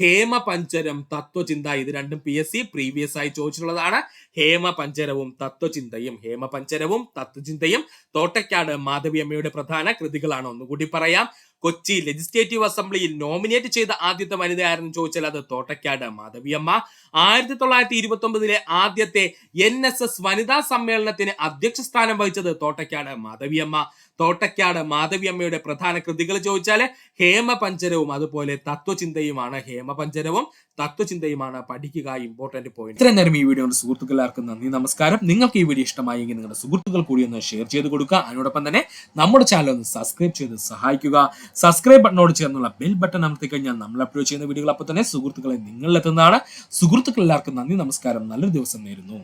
ഹേമ പഞ്ചരം തത്വചിന്ത ഇത് രണ്ടും പി എസ് സി പ്രീവിയസ് ആയി ചോദിച്ചിട്ടുള്ളതാണ്. ഹേമ പഞ്ചരവും തത്വചിന്തയും ഹേമ പഞ്ചരവും തത്വചിന്തയും തോട്ടയ്ക്കാട് മാധവിയമ്മയുടെ പ്രധാന കൃതികളാണ്. ഒന്നുകൂടി പറയാം. കൊച്ചി ലെജിസ്ലേറ്റീവ് അസംബ്ലിയിൽ നോമിനേറ്റ് ചെയ്ത ആദ്യത്തെ വനിത ആരെന്ന് ചോദിച്ചാൽ അത് തോട്ടയ്ക്കാട് മാധവിയമ്മ. ആയിരത്തി തൊള്ളായിരത്തി ഇരുപത്തി ഒമ്പതിലെ ആദ്യത്തെ എൻ എസ് എസ് വനിതാ സമ്മേളനത്തിന് അധ്യക്ഷ സ്ഥാനം വഹിച്ചത് തോട്ടയ്ക്കാട് മാധവിയമ്മ. തോട്ടയ്ക്കാട് മാധവിയമ്മയുടെ പ്രധാന കൃതികൾ ചോദിച്ചാൽ ഹേമപഞ്ചരവും അതുപോലെ തത്വചിന്തയുമാണ് ഹേമപഞ്ചരവും തത്വചിന്തയുമാണ് പഠിക്കുക ഇമ്പോർട്ടന്റ് പോയിന്റ് ഇത്രയും നേരം ഈ വീഡിയോ സുഹൃത്തുക്കൾ എല്ലാവർക്കും നന്ദി നമസ്കാരം. നിങ്ങൾക്ക് ഈ വീഡിയോ ഇഷ്ടമായെങ്കിൽ നിങ്ങളുടെ സുഹൃത്തുക്കൾ കൂടി ഒന്ന് ഷെയർ ചെയ്ത് കൊടുക്കുക. അതിനോടൊപ്പം തന്നെ നമ്മുടെ ചാനൽ ഒന്ന് സബ്സ്ക്രൈബ് ചെയ്ത് സഹായിക്കുക. സബ്സ്ക്രൈബ് ബട്ടണോട് ചേർന്നുള്ള ബെൽ ബട്ടൺ അമർത്തി കഴിഞ്ഞാൽ നമ്മൾ അപ്ലോഡ് ചെയ്യുന്ന വീഡിയോകൾ അപ്പോൾ തന്നെ സുഹൃത്തുക്കളെ നിങ്ങളിലെത്തുന്നതാണ്. സുഹൃത്തുക്കൾ എല്ലാവർക്കും നന്ദി നമസ്കാരം. നല്ലൊരു ദിവസം നേരുന്നു.